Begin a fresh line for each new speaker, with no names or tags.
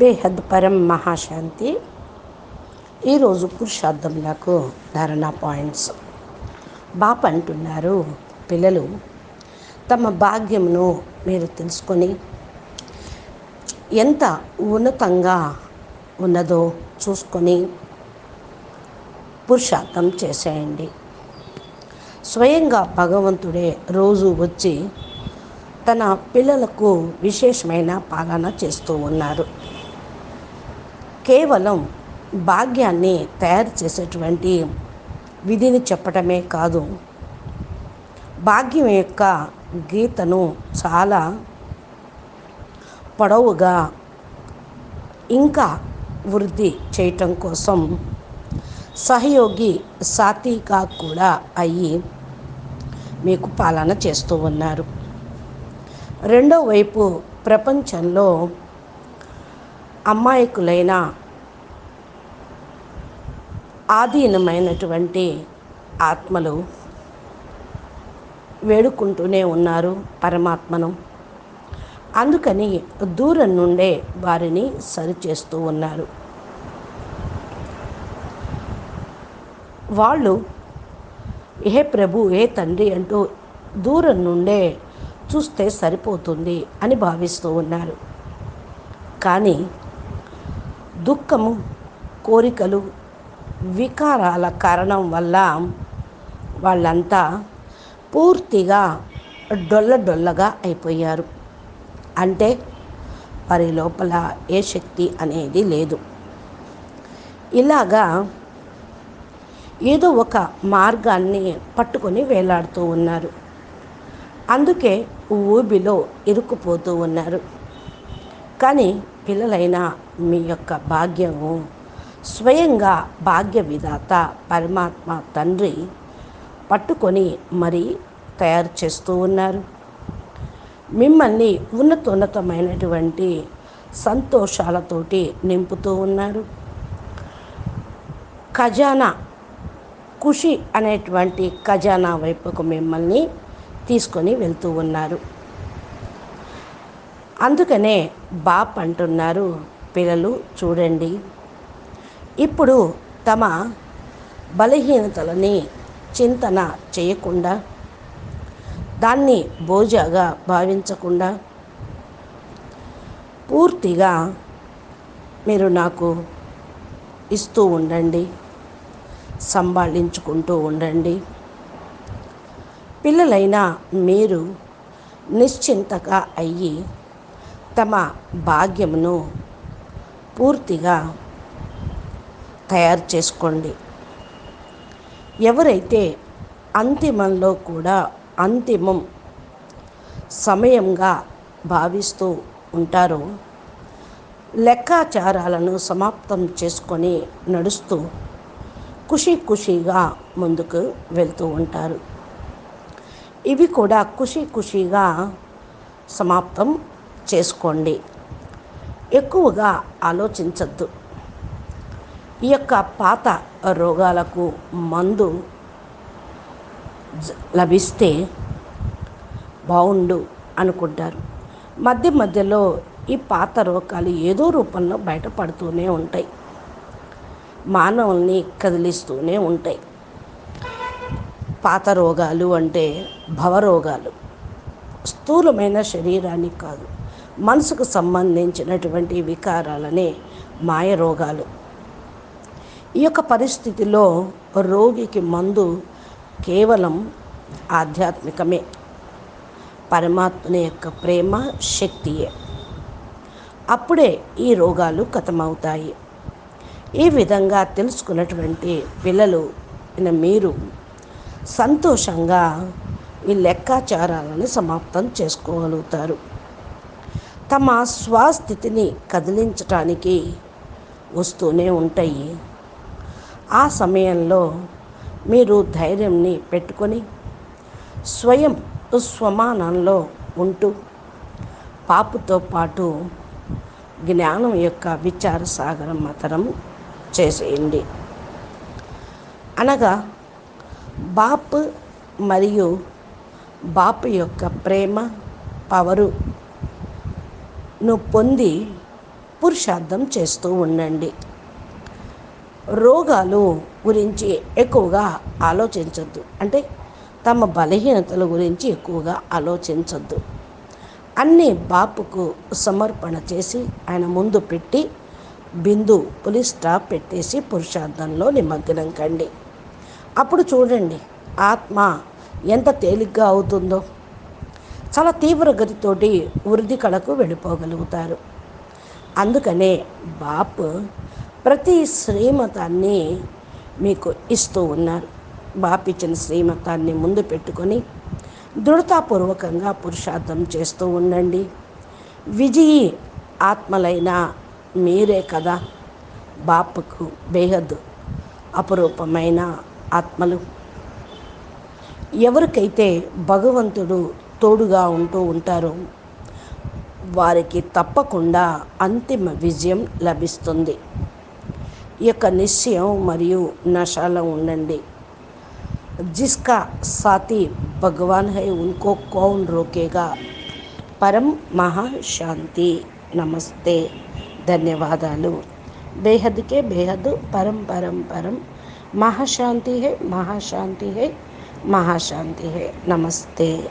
బేహద్ పరం మహాశాంతి. ఈరోజు పురుషార్థములకు ధారణ పాయింట్స్. బాప్ అంటున్నారు పిల్లలు తమ భాగ్యమును మీరు తెలుసుకొని ఎంత ఉన్నతంగా ఉన్నదో చూసుకొని పురుషార్థం చేసేయండి. స్వయంగా భగవంతుడే రోజు వచ్చి తన పిల్లలకు విశేషమైన పాలన చేస్తూ ఉన్నారు. కేవలం భాగ్యాన్ని తయారు చేసేటువంటి విధిని చెప్పటమే కాదు. భాగ్యం యొక్క గీతను చాలా పొడవుగా ఇంకా వృద్ధి చేయటం కోసం సహయోగి సాతిగా కూడా అయ్యి మీకు పాలన చేస్తూ ఉన్నారు. రెండో వైపు ప్రపంచంలో అమాయకులైన ఆధీనమైనటువంటి ఆత్మలు వేడుకుంటూనే ఉన్నారు పరమాత్మను. అందుకని దూరం నుండే వారిని సరిచేస్తూ ఉన్నారు. వాళ్ళు ఏ ప్రభు ఏ తండ్రి అంటూ దూరం నుండే చూస్తే సరిపోతుంది అని భావిస్తూ ఉన్నారు. కానీ దుఃఖము కోరికలు వికారాల కారణం వల్ల వాళ్ళంతా పూర్తిగా డొల్ల డొల్లగా అయిపోయారు. అంటే వారి లోపల ఏ శక్తి అనేది లేదు. ఇలాగా ఏదో ఒక మార్గాన్ని పట్టుకొని వేలాడుతూ ఉన్నారు. అందుకే ఊబిలో ఇరుక్కుపోతూ ఉన్నారు. కానీ పిల్లలైన మీ యొక్క భాగ్యము స్వయంగా భాగ్య విధాత పరమాత్మ తండ్రి పట్టుకొని మరి తయారు చేస్తూ ఉన్నారు. మిమ్మల్ని ఉన్నతోన్నతమైనటువంటి సంతోషాలతోటి నింపుతూ ఉన్నారు. ఖజానా ఖుషి అనేటువంటి ఖజానా వైపుకు మిమ్మల్ని తీసుకొని వెళ్తూ ఉన్నారు. అందుకనే బాప్ అంటున్నారు పిల్లలు చూడండి ఇప్పుడు తమ బలహీనతలని చింతన చేయకుండా దాన్ని బోజాగా భావించకుండా పూర్తిగా మీరు నాకు ఇస్తూ ఉండండి సంభాళించుకుంటూ ఉండండి. పిల్లలైనా మీరు నిశ్చింతగా అయ్యి తమ భాగ్యమును పూర్తిగా తయారు చేసుకోండి. ఎవరైతే అంతిమంలో కూడా అంతిమం సమయంగా భావిస్తూ ఉంటారో లెక్కాచారాలను సమాప్తం చేసుకొని నడుస్తూ ఖుషి ఖుషీగా ముందుకు వెళ్తూ ఉంటారు. ఇవి కూడా ఖుషి ఖుషీగా సమాప్తం చేసుకోండి. ఎక్కువగా ఆలోచించద్దు. ఈ యొక్క పాత రోగాలకు మందు లభిస్తే బాగుండు అనుకుంటారు. మధ్య మధ్యలో ఈ పాత రోగాలు ఏదో రూపంలో బయటపడుతూనే ఉంటాయి. మానవుల్ని కదిలిస్తూనే ఉంటాయి. పాత రోగాలు అంటే భవరోగాలు. స్థూలమైన శరీరానికి కాదు. మనసుకు సంబంధించినటువంటి వికారాలనే మాయ రోగాలు. ఈ యొక్క పరిస్థితిలో రోగికి మందు కేవలం ఆధ్యాత్మికమే. పరమాత్మని యొక్క ప్రేమ శక్తియే. అప్పుడే ఈ రోగాలు కథమవుతాయి. ఈ విధంగా తెలుసుకున్నటువంటి పిల్లలు మీరు సంతోషంగా ఈ లెక్కాచారాలను సమాప్తం చేసుకోగలుగుతారు. తమ స్వస్థితిని కదిలించటానికి వస్తూనే ఉంటాయి. ఆ సమయంలో మీరు ధైర్యంని పెట్టుకొని స్వయం స్వమానంలో ఉంటూ పాపుతో పాటు జ్ఞానం యొక్క విచార సాగరం మతరం చేసేయండి. అనగా బాప్ మరియు బాపు యొక్క ప్రేమ పవరు ను పొంది పురుషార్థం చేస్తూ ఉండండి. రోగాలు గురించి ఎక్కువగా ఆలోచించద్దు. అంటే తమ బలహీనతల గురించి ఎక్కువగా ఆలోచించద్దు. అన్నీ బాపుకు సమర్పణ చేసి ఆయన ముందు పెట్టి బిందు పులి స్టాప్ పెట్టేసి పురుషార్థంలో నిమగ్నం కండి. అప్పుడు చూడండి ఆత్మ ఎంత తేలిగ్గా అవుతుందో. చాలా తీవ్ర గతితోటి వృద్ధి కళకు వెళ్ళిపోగలుగుతారు. అందుకనే బాప్ ప్రతి శ్రీమతాన్ని మీకు ఇస్తూ ఉన్నారు. బాప్ ఇచ్చిన శ్రీమతాన్ని ముందు పెట్టుకొని దృఢతాపూర్వకంగా పురుషార్థం చేస్తూ ఉండండి. విజయి ఆత్మలైన మీరే కదా బాపుకు బేహద్ అపురూపమైన ఆత్మలు. ఎవరికైతే భగవంతుడు తోడుగా ఉంటూ ఉంటారు. వారికి తప్పకుండా అంతిమ విజయం లభిస్తుంది. ఈ యొక్క నిశ్చయం మరియు నశాలో ఉండండి. జిస్కా సాతి భగవాన్ హై ఉన్కో కౌన్ రోకేగా. పరం మహాశాంతి. నమస్తే. ధన్యవాదాలు. బేహద్కే బేహద్. పరం పరం పరం. మహాశాంతి హే మహాశాంతి హే మహాశాంతి హే. నమస్తే.